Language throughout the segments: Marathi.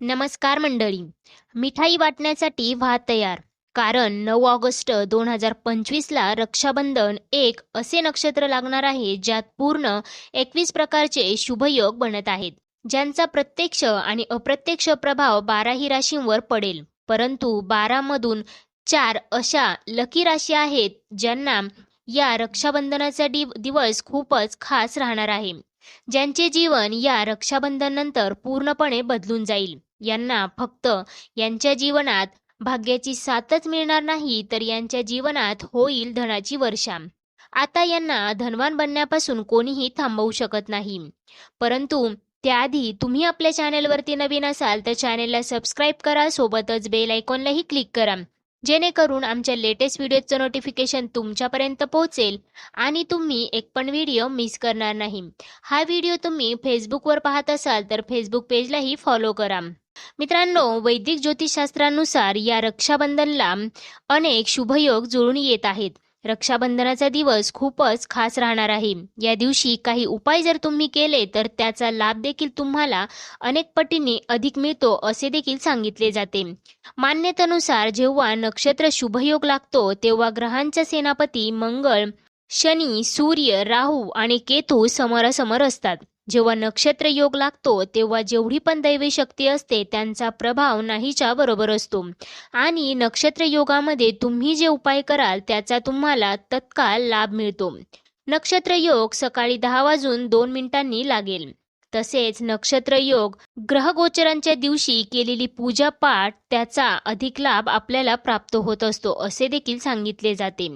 नमस्कार मंडळी. मिठाई वाटण्यासाठी व्हा तयार. कारण नऊ ऑगस्ट दोन हजार पंचवीसला रक्षाबंधन एक असे नक्षत्र लागणार आहे ज्यात पूर्ण एकवीस प्रकारचे शुभयोग बनत आहेत ज्यांचा प्रत्यक्ष आणि अप्रत्यक्ष प्रभाव बाराही राशींवर पडेल. परंतु बारामधून चार अशा लकी राशी आहेत ज्यांना या रक्षाबंधनाचा दिवस खूपच खास राहणार आहे. ज्यांचे जीवन या रक्षाबंधनानंतर पूर्णपणे बदलून जाईल. यांना फक्त यांच्या जीवनात भाग्याची साथच मिळणार नाही तर यांच्या जीवनात होईल धनाची वर्षा. आता यांना धनवान बनण्यापासून कोणीही थांबवू शकत नाही. परंतु त्याआधी तुम्ही आपल्या चॅनेलवरती नवीन असाल तर चॅनेलला सबस्क्राईब करा सोबतच बेल आयकॉनलाही क्लिक करा. जेणेकरून आमच्या लेटेस्ट व्हिडिओचं नोटिफिकेशन तुमच्यापर्यंत पोहोचेल. आणि तुम्ही एक पण व्हिडिओ मिस करणार नाही. हा व्हिडिओ तुम्ही फेसबुकवर पाहत असाल तर फेसबुक पेजलाही फॉलो करा. मित्रांनो वैदिक ज्योतिषशास्त्रानुसार या रक्षाबंधनला अनेक शुभयोग जुळून येत आहेत. रक्षाबंधनाचा दिवस खूपच खास राहणार आहे. या दिवशी काही उपाय जर तुम्ही केले तर त्याचा लाभ देखील तुम्हाला अनेक पटीने अधिक मिळतो असे देखील सांगितले जाते. मान्यतेनुसार जेव्हा नक्षत्र शुभयोग लागतो तेव्हा ग्रहांचा सेनापती मंगळ शनी सूर्य राहू आणि केतू समोरासमोर असतात. जेव्हा नक्षत्र योग लागतो तेव्हा जेवढी पण दैवी शक्ती असते त्यांचा प्रभाव नाहीच्या बरोबर असतो. आणि नक्षत्र योगामध्ये तुम्ही जे उपाय कराल त्याचा तुम्हाला तत्काळ लाभ मिळतो. नक्षत्र योग सकाळी दहा वाजून दोन मिनिटांनी लागेल. तसेच नक्षत्र योग ग्रहगोचरांच्या दिवशी केलेली पूजा पाठ त्याचा अधिक लाभ आपल्याला प्राप्त होत असतो असे देखील सांगितले जाते.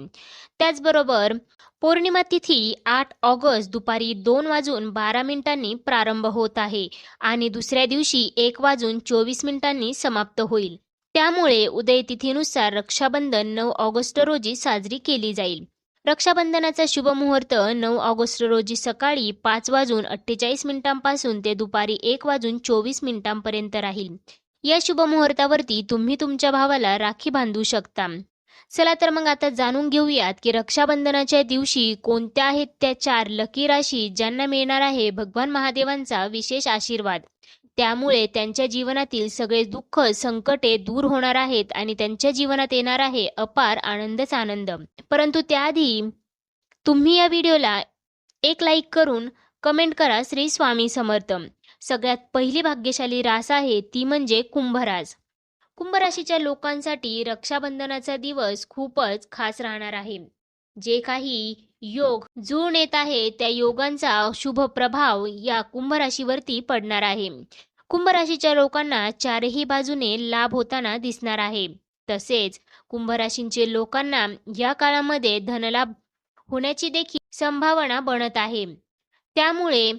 त्याचबरोबर पौर्णिमा तिथी आठ ऑगस्ट दुपारी दोन वाजून बारा मिनिटांनी प्रारंभ होत आहे आणि दुसऱ्या दिवशी एक वाजून चोवीस मिनिटांनी समाप्त होईल. त्यामुळे उदय तिथीनुसार रक्षाबंधन नऊ ऑगस्ट रोजी साजरी केली जाईल. रक्षाबंधनाचा शुभ मुहूर्त नऊ ऑगस्ट रोजी सकाळी पाच वाजून अठ्ठेचाळीस मिनिटांपासून ते दुपारी एक वाजून चोवीस मिनिटांपर्यंत राहील. या शुभ मुहूर्तावरती तुम्ही तुमच्या भावाला राखी बांधू शकता. चला तर मग आता जाणून घेऊयात की रक्षाबंधनाच्या दिवशी कोणत्या आहेत त्या चार लकी राशी ज्यांना मिळणार आहे भगवान महादेवांचा विशेष आशीर्वाद? त्यामुळे त्यांच्या जीवनातील सगळे दुःख संकटे दूर होणार आहेत आणि त्यांच्या जीवनात येणार आहे अपार आनंदच आनंद. परंतु त्याआधी तुम्ही या व्हिडिओला एक लाईक करून कमेंट करा श्री स्वामी समर्थ. सगळ्यात पहिली भाग्यशाली रास आहे ती म्हणजे कुंभराज. कुंभ राशीच्या लोकांसाठी रक्षाबंधनाचा दिवस खूपच खास राहणार आहे. जे काही योग जुळून येत आहे त्या योगांचा शुभ प्रभाव या कुंभ राशीवरती पडणार आहे. कुंभ राशीच्या लोकांना चारही बाजूने लाभ होताना दिसणार आहे. तसेच कुंभ राशींचे लोकांना या काळामध्ये धनलाभ होण्याची देखील संभावना बनत आहे. त्यामुळे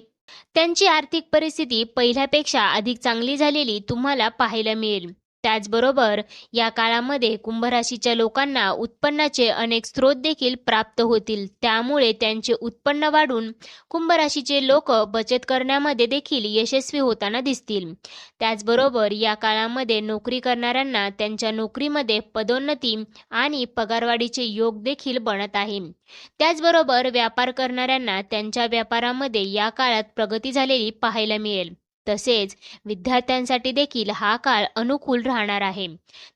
त्यांची आर्थिक परिस्थिती पहिल्यापेक्षा अधिक चांगली झालेली तुम्हाला पाहायला मिळेल. त्याचबरोबर या काळामध्ये कुंभ राशीच्या लोकांना उत्पन्नाचे अनेक स्रोत देखील प्राप्त होतील. त्यामुळे त्यांचे उत्पन्न वाढून कुंभ राशीचे लोक बचत करण्यामध्ये देखील यशस्वी होताना दिसतील. त्याचबरोबर या काळामध्ये नोकरी करणाऱ्यांना त्यांच्या नोकरीमध्ये पदोन्नती आणि पगारवाढीचे योग देखील बनत आहे. त्याचबरोबर व्यापार करणाऱ्यांना त्यांच्या व्यापारामध्ये या काळात प्रगती झालेली पाहायला मिळेल. तसेच विद्यार्थ्यांसाठी देखील हा काळ अनुकूल राहणार आहे.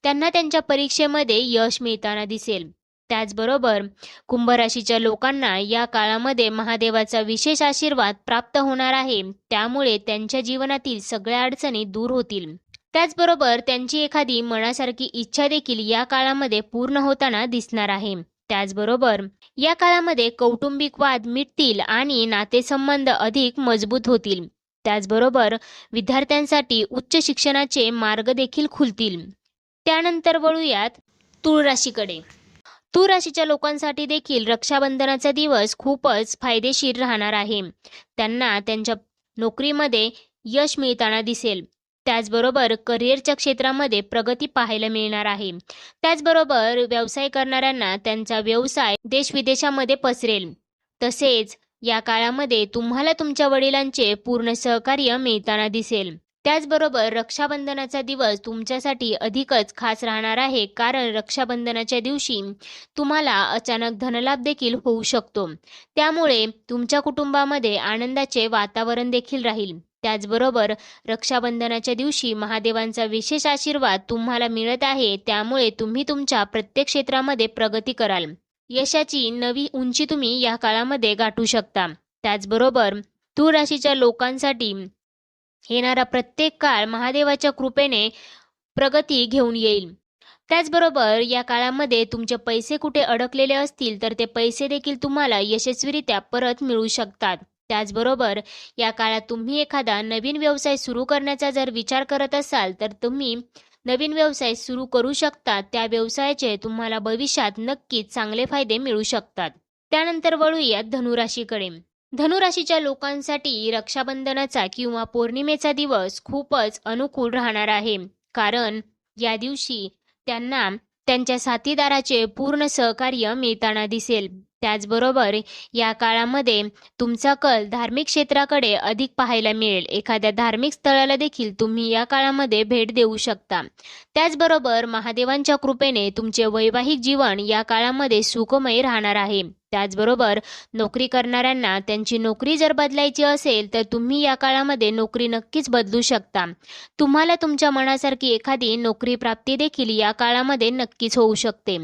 त्यांना त्यांच्या परीक्षेमध्ये यश मिळताना दिसेल. त्याचबरोबर कुंभ राशीच्या लोकांना या काळामध्ये महादेवाचा विशेष आशीर्वाद प्राप्त होणार आहे. त्यामुळे त्यांच्या जीवनातील सगळ्या अडचणी दूर होतील. त्याचबरोबर त्यांची एखादी मनासारखी इच्छा देखील या काळामध्ये पूर्ण होताना दिसणार आहे. त्याचबरोबर या काळामध्ये कौटुंबिक वाद मिटतील आणि नातेसंबंध अधिक मजबूत होतील. त्याचबरोबर विद्यार्थ्यांसाठी उच्च शिक्षणाचे मार्ग देखील खुलतील. त्यानंतर वळूयात तूळ राशीकडे तूळ राशीच्या लोकांसाठी देखील रक्षाबंधनाचा दिवस खूपच फायदेशीर राहणार आहे. त्यांना त्यांच्या नोकरीमध्ये यश मिळताना दिसेल. त्याचबरोबर करिअरच्या क्षेत्रामध्ये प्रगती पाहायला मिळणार आहे. त्याचबरोबर व्यवसाय करणाऱ्यांना त्यांचा व्यवसाय देश विदेशामध्ये पसरेल. तसेच या काळामध्ये तुम्हाला तुमच्या वडिलांचे पूर्ण सहकार्य मिळताना दिसेल. त्याचबरोबर रक्षाबंधनाचा दिवस तुमच्यासाठी अधिकच खास राहणार आहे कारण रक्षाबंधनाच्या दिवशी तुम्हाला अचानक धनलाभ देखील होऊ शकतो. त्यामुळे तुमच्या कुटुंबामध्ये आनंदाचे वातावरण देखील राहील. त्याचबरोबर रक्षाबंधनाच्या दिवशी महादेवांचा विशेष आशीर्वाद तुम्हाला मिळत आहे त्यामुळे तुम्ही तुमच्या प्रत्येक क्षेत्रामध्ये प्रगती कराल. यशाची नवी उंची तुम्ही या काळामध्ये गाठू शकता. त्याचबरोबर तूळ राशीच्या लोकांसाठी येणारा प्रत्येक काळ महादेवाच्या कृपेने प्रगती घेऊन येईल. त्याचबरोबर या काळामध्ये तुमचे पैसे कुठे अडकलेले असतील तर ते पैसे देखील तुम्हाला यशस्वीरित्या परत मिळू शकतात. त्याचबरोबर या काळात तुम्ही एखादा नवीन व्यवसाय सुरू करण्याचा जर विचार करत असाल तर तुम्ही नवीन व्यवसाय सुरू करू शकता त्या व्यवसायाचे तुम्हाला भविष्यात नक्कीच चांगले फायदे मिळू शकतात. त्यानंतर वळूयात धनुराशीकडे. धनुराशीच्या लोकांसाठी रक्षाबंधनाचा किंवा पौर्णिमेचा दिवस खूपच अनुकूल राहणार आहे. कारण या दिवशी त्यांना त्यांच्या साथीदाराचे पूर्ण सहकार्य मिळताना दिसेल. त्याचबरोबर या काळामध्ये तुमचा कल धार्मिक क्षेत्राकडे अधिक पाहायला मिळेल. एखाद्या धार्मिक स्थळाला देखील तुम्ही या काळामध्ये भेट देऊ शकता. त्याचबरोबर महादेवांच्या कृपेने तुमचे वैवाहिक जीवन या काळामध्ये सुखमय राहणार आहे. त्याचबरोबर नोकरी करणाऱ्यांना त्यांची नोकरी जर बदलायची असेल तर तुम्ही या काळामध्ये नोकरी नक्कीच बदलू शकता. तुम्हाला तुमच्या मनासारखी एखादी नोकरी प्राप्ती देखील या काळामध्ये नक्कीच होऊ शकते.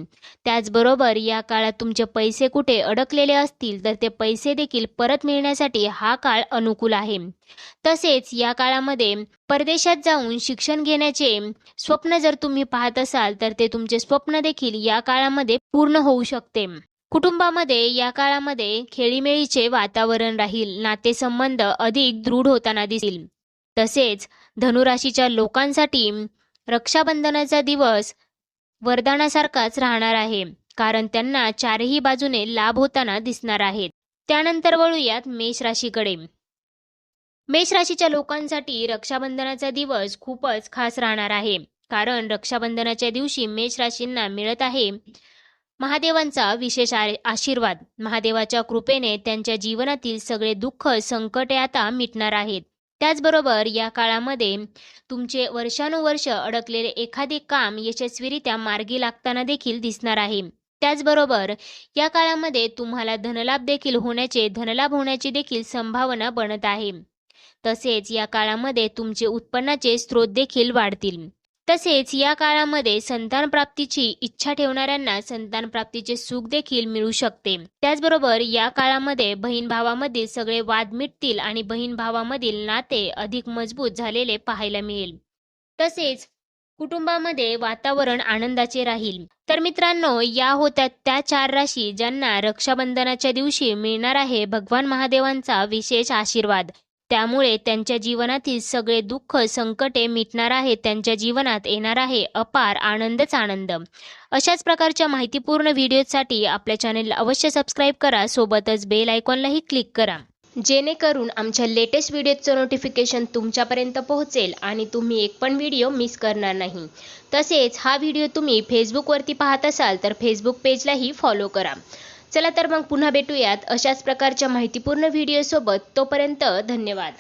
त्याचबरोबर या काळात तुमचे पैसे कुठे अडकलेले असतील तर ते पैसे देखील परत मिळण्यासाठी हा काळ अनुकूल आहे. तसेच या काळामध्ये परदेशात जाऊन शिक्षण घेण्याचे स्वप्न जर तुम्ही पाहत असाल तर ते तुमचे स्वप्न देखील या काळामध्ये पूर्ण होऊ शकते. कुटुंबामध्ये या काळामध्ये खेळीमेळीचे वातावरण राहील नातेसंबंध अधिक दृढ होताना दिसतील तसेच धनुराशीच्या लोकांसाठी रक्षाबंधनाचा दिवस वरदानासारखाच राहणार आहे कारण त्यांना चारही बाजूने लाभ होताना दिसणार आहेत. त्यानंतर वळूयात मेष राशीकडे. मेष राशीच्या लोकांसाठी रक्षाबंधनाचा दिवस खूपच खास राहणार आहे कारण रक्षाबंधनाच्या दिवशी मेष राशींना मिळत आहे महादेवांचा विशेष आशीर्वाद. महादेवाच्या कृपेने त्यांच्या जीवनातील सगळे दुःख संकटे आता मिटणार आहेत. त्याचबरोबर या काळामध्ये तुमचे वर्षानुवर्ष अडकलेले एखादे काम यशस्वीरित्या मार्गी लागताना देखील दिसणार आहे. त्याचबरोबर या काळामध्ये तुम्हाला धनलाभ देखील होण्याचे धनलाभ होण्याची देखील संभावना बनत आहे. तसेच या काळामध्ये तुमचे उत्पन्नाचे स्रोत देखील वाढतील. तसेच या काळामध्ये संतान प्राप्तीची इच्छा ठेवणाऱ्यांना संतान प्राप्तीचे सुख देखील मिळू शकते. त्याचबरोबर या काळामध्ये बहीण भावामधील सगळे वाद मिटतील आणि बहीण भावामधील नाते अधिक मजबूत झालेले पाहायला मिळेल. तसेच कुटुंबामध्ये वातावरण आनंदाचे राहील. तर मित्रांनो या होत्या त्या चार राशी ज्यांना रक्षाबंधनाच्या दिवशी मिळणार आहे भगवान महादेवांचा विशेष आशीर्वाद. त्यामुळे त्यांच्या जीवनातील सगळे दुःख संकटे मिटणार आहे त्यांच्या जीवनात येणार आहे अपार आनंदच आनंद. अशाच प्रकारच्या माहितीपूर्ण व्हिडिओसाठी आपल्या चॅनेलला अवश्य सबस्क्राईब करा सोबतच बेल आयकॉनलाही क्लिक करा. जेणेकरून आमच्या लेटेस्ट व्हिडिओचं नोटिफिकेशन तुमच्यापर्यंत पोहोचेल आणि तुम्ही एक पण व्हिडिओ मिस करणार नाही. तसेच हा व्हिडिओ तुम्ही फेसबुकवरती पाहत असाल तर फेसबुक पेजलाही फॉलो करा. चला तर मग पुन्हा भेटूयात अशाच प्रकारच्या माहितीपूर्ण व्हिडिओसोबत तोपर्यंत धन्यवाद.